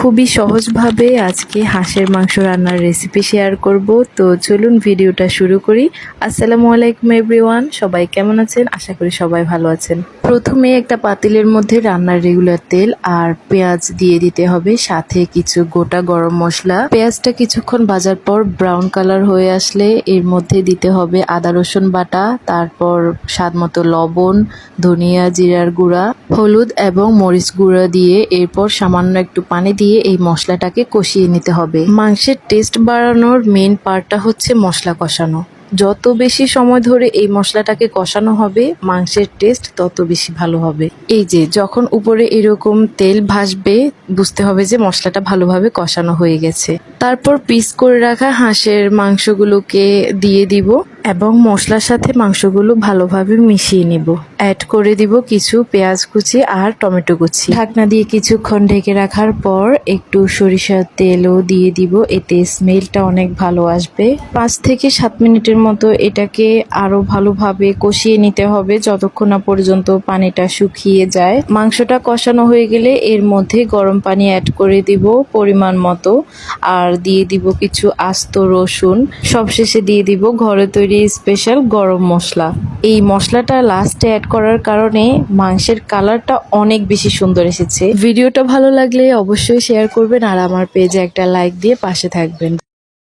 খুবই সহজভাবে আজকে হাঁসের মাংস রান্নার রেসিপি শেয়ার করব। তো চলুন ভিডিওটা শুরু করি। আসসালামু আলাইকুম এভরিওয়ান সবাই কেমন আছেন? আশা করি সবাই ভালো আছেন। প্রথমে একটা পাতিলের মধ্যে রান্নার রেগুলার তেল আর পেঁয়াজ দিয়ে দিতে হবে, সাথে কিছু গোটা গরম মশলা। পেঁয়াজটা কিছুক্ষণ ভাজার পর ব্রাউন কালার হয়ে আসলে এর মধ্যে দিতে হবে আদা, রসুন বাটা, তারপর স্বাদ মতো লবণ, ধনিয়া, জিরার গুঁড়া, হলুদ এবং মরিচ গুঁড়া দিয়ে এরপর সামান্য একটু পানি দিয়ে এই মশলাটাকে কষিয়ে নিতে হবে। মাংসের টেস্ট বাড়ানোর মেন পার্টটা হচ্ছে মশলা কষানো। যত বেশি সময় ধরে এই মশলাটাকে কষানো হবে, মাংসের টেস্ট তত বেশি ভালো হবে। এই যে, যখন উপরে এরকম তেল ভাসবে, বুঝতে হবে যে মশলাটা ভালোভাবে কষানো হয়ে গেছে। তারপর পিস করে রাখা হাঁসের মাংসগুলোকে দিয়ে দিব। এবং মশলার সাথে মাংসগুলো ভালোভাবে মিশিয়ে নিব। অ্যাড করে দিব কিছু পেঁয়াজ কুচি আর টমেটো কুচি। ঢাকনা দিয়ে কিছুক্ষণ ঢেকে রাখার পর একটু সরিষার তেলও দিয়ে দিব, এতে স্মেলটা অনেক ভালো আসবে। পাঁচ থেকে সাত মিনিটের মতো এটাকে আরও ভালোভাবে কষিয়ে নিতে হবে যতক্ষণ না পর্যন্ত পানিটা শুকিয়ে যায়। মাংসটা কষানো হয়ে গেলে এর মধ্যে গরম পানি অ্যাড করে দিব পরিমাণ মতো। আর দিয়ে দিব কিছু আস্ত রসুন। সবশেষে দিয়ে দিব ঘরে তৈরি স্পেশাল গরম মশলা। এই মশলাটা লাস্টে অ্যাড করার কারণে মাংসের কালারটা অনেক বেশি সুন্দর এসেছে। ভিডিওটা ভালো লাগলে অবশ্যই শেয়ার করবেন আর আমার পেজে একটা লাইক দিয়ে পাশে থাকবেন।